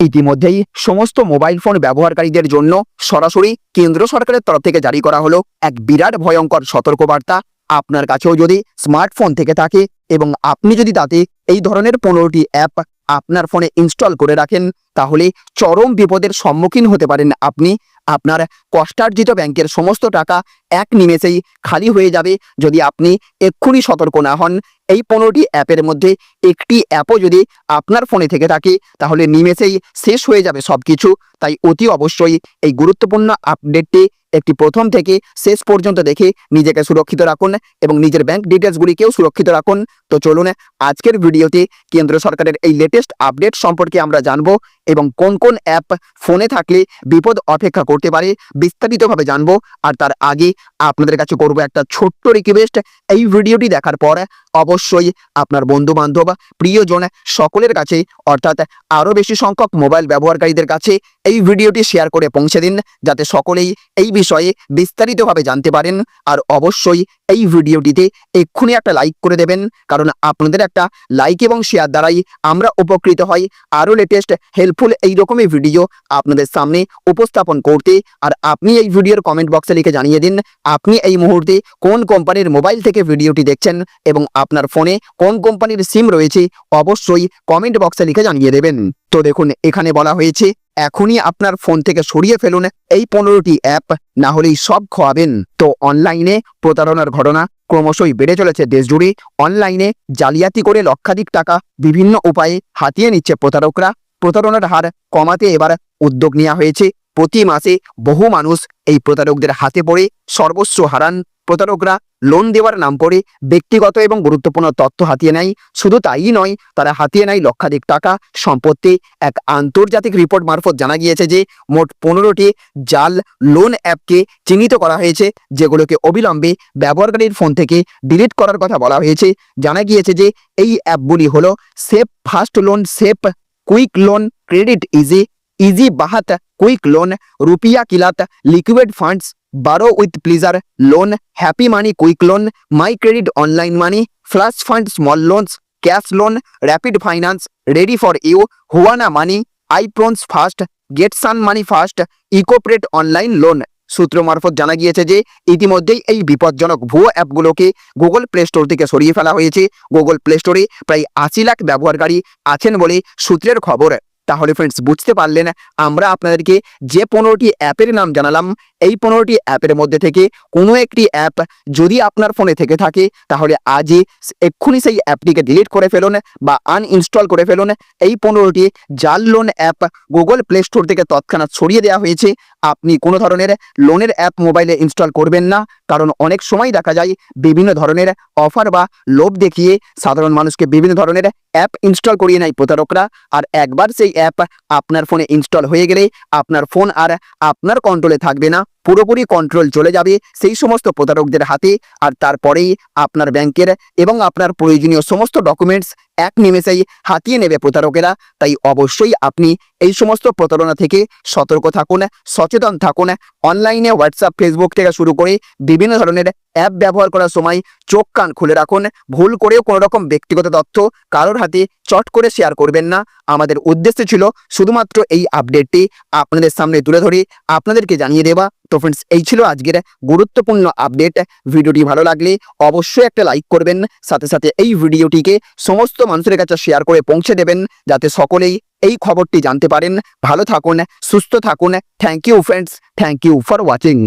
ইতিমধ্যেই সমস্ত mobile phone ব্যবহারকারীদের জন্য সরাসরি কেন্দ্র সরকারের তরফ থেকে জারি করা হলো এক বিরাট ভয়ঙ্কর সতর্কবার্তা। আপনার কাছেও যদি স্মার্টফোন থেকে থাকে এবং আপনি যদি তাতে এই ধরনের পনেরোটি অ্যাপ আপনার ফোনে ইনস্টল করে রাখেন তাহলে চরম বিপদের সম্মুখীন হতে পারেন আপনি। আপনার কষ্টার্জিত ব্যাংকের সমস্ত টাকা এক নিমেষেই খালি হয়ে যাবে যদি আপনি এক্ষুনি সতর্ক না হন। এই পনেরোটি অ্যাপের মধ্যে একটি অ্যাপও যদি আপনার ফোনে থেকে থাকে, তাহলে নিমেষেই শেষ হয়ে যাবে সব কিছু তাই অতি অবশ্যই এই গুরুত্বপূর্ণ আপডেটটি একটি প্রথম থেকে শেষ পর্যন্ত দেখে নিজেকে সুরক্ষিত রাখুন এবং নিজের ব্যাংক ডিটেলসগুলিকেও সুরক্ষিত রাখুন। তো চলুন আজকের ভিডিওতে কেন্দ্র সরকারের এই লেটেস্ট আপডেট সম্পর্কে আমরা জানব এবং কোন কোন অ্যাপ ফোনে থাকলে বিপদ অপেক্ষা করতে পারে বিস্তারিতভাবে জানব। আর তার আগে আপনাদের কাছে করব একটা ছোট্ট রিকোয়েস্ট এই ভিডিওটি দেখার পর অবশ্যই আপনার বন্ধু বান্ধব প্রিয়জন সকলের কাছে, অর্থাৎ আরও বেশি সংখ্যক মোবাইল ব্যবহারকারীদের কাছে এই ভিডিওটি শেয়ার করে পৌঁছে দিন যাতে সকলেই এই বিষয়ে বিস্তারিতভাবে জানতে পারেন। আর অবশ্যই এই ভিডিওটিতে এক্ষুনি একটা লাইক করে দেবেন, কারণ আপনাদের একটা লাইক এবং শেয়ার দ্বারাই আমরা উপকৃত হই। আরও লেটেস্ট হেল্পফুল এই রকমই ভিডিও আপনাদের সামনে উপস্থাপন করতে। আর আপনি এই ভিডিওর কমেন্ট বক্সে লিখে জানিয়ে দিন, আপনি এই মুহূর্তে কোন কোম্পানির মোবাইল থেকে ভিডিওটি দেখছেন এবং আপনার ফোনে কোন কোম্পানির সিম রয়েছে, অবশ্যই কমেন্ট বক্সে লিখে জানিয়ে দেবেন। তো দেখুন, এখানে বলা হয়েছে, এখনই আপনার ফোন থেকে সরিয়ে ফেলুন এই পনেরোটি অ্যাপ না হলেই সব খোয়াবেন। তো অনলাইনে প্রতারণার ঘটনা ক্রমশই বেড়ে চলেছে দেশজুড়ে অনলাইনে জালিয়াতি করে লক্ষাধিক টাকা বিভিন্ন উপায়ে হাতিয়ে নিচ্ছে প্রতারকরা। প্রতারণার হার কমাতে এবার উদ্যোগ নেওয়া হয়েছে। প্রতি মাসে বহু মানুষ এই প্রতারকদের হাতে পড়ে সর্বস্ব হারান। প্রতারকরা লোন দেওয়ার নাম করে ব্যক্তিগত এবং গুরুত্বপূর্ণ তথ্য হাতিয়ে নেয়। শুধু তাই নয়, তারা হাতিয়ে নেয় লক্ষাধিক টাকা সম্পত্তি। এক আন্তর্জাতিক রিপোর্ট মারফত জানা গিয়েছে যে, মোট পনেরোটি জাল লোন অ্যাপকে চিহ্নিত করা হয়েছে, যেগুলোকে অবিলম্বে ব্যবহারকারীর ফোন থেকে ডিলিট করার কথা বলা হয়েছে। জানা গিয়েছে যে, এই অ্যাপগুলি হলো safe fast loan safe quick loan credit easy easy বাহাত quick loan রুপিয়া কিলাত liquid funds borrow with pleasure loan happy money quick loan my credit online money flash fund small loans cash loan rapid finance ready for you হুয়ানা money আইপ্রোন্স fast get sun money fast ইকোপ্রেট online loan সূত্র মারফত জানা গিয়েছে যে, ইতিমধ্যেই এই বিপজ্জনক ভুয়ো অ্যাপগুলোকে Google Play Store থেকে সরিয়ে ফেলা হয়েছে। গুগল প্লে স্টোরে প্রায় আশি লাখ ব্যবহারকারী আছেন বলে সূত্রের খবর। তাহলে ফ্রেন্ডস বুঝতে পারলেন, আমরা আপনাদেরকে যে পনেরোটি অ্যাপের নাম জানালাম, এই পনেরোটি অ্যাপের মধ্যে থেকে কোনো একটি অ্যাপ যদি আপনার ফোনে থেকে থাকে, তাহলে আজই এক্ষুনি সেই অ্যাপটিকে ডিলিট করে ফেলুন বা আনইনস্টল করে ফেলুন। এই পনেরোটি জাল loan app Google Play Store থেকে তৎক্ষণাৎ সরিয়ে দেওয়া হয়েছে। আপনি কোনো ধরনের লোনের অ্যাপ মোবাইলে ইনস্টল করবেন না। কারণ অনেক সময় দেখা যায় বিভিন্ন ধরনের অফার বা লোভ দেখিয়ে সাধারণ মানুষকে বিভিন্ন ধরনের অ্যাপ ইনস্টল করিয়ে নেয় প্রতারকরা। আর একবার সেই অ্যাপ আপনার ফোনে ইনস্টল হয়ে গেলে আপনার ফোন আর আপনার কন্ট্রোলে থাকবে না। পুরোপুরি কন্ট্রোল চলে যাবে সেই সমস্ত প্রতারকদের হাতে। আর তারপরেই আপনার ব্যাংকের এবং আপনার প্রয়োজনীয় সমস্ত ডকুমেন্টস এক নিমেষেই হাতিয়ে নেবে প্রতারকেরা। তাই অবশ্যই আপনি এই সমস্ত প্রতারণা থেকে সতর্ক থাকুন, সচেতন থাকুন। অনলাইনে হোয়াটসঅ্যাপ ফেসবুক থেকে শুরু করে বিভিন্ন ধরনের অ্যাপ ব্যবহার করার সময় চোখ কান খুলে রাখুন। ভুল করেও কোনো রকম ব্যক্তিগত তথ্য কারোর হাতে চট করে শেয়ার করবেন না। আমাদের উদ্দেশ্য ছিল শুধুমাত্র এই আপডেটটি আপনাদের সামনে তুলে ধরে আপনাদেরকে জানিয়ে দেওয়া। তো ফ্রেন্ডস এই ছিল আজকের গুরুত্বপূর্ণ আপডেট ভিডিওটি ভালো লাগলে অবশ্যই একটা লাইক করবেন, সাথে সাথে এই ভিডিওটিকে সমস্ত মানুষের কাছে শেয়ার করে পৌঁছে দেবেন, যাতে সকলেই এই খবরটি জানতে পারেন। ভালো থাকুন, সুস্থ থাকুন। Thank you friends thank you for watching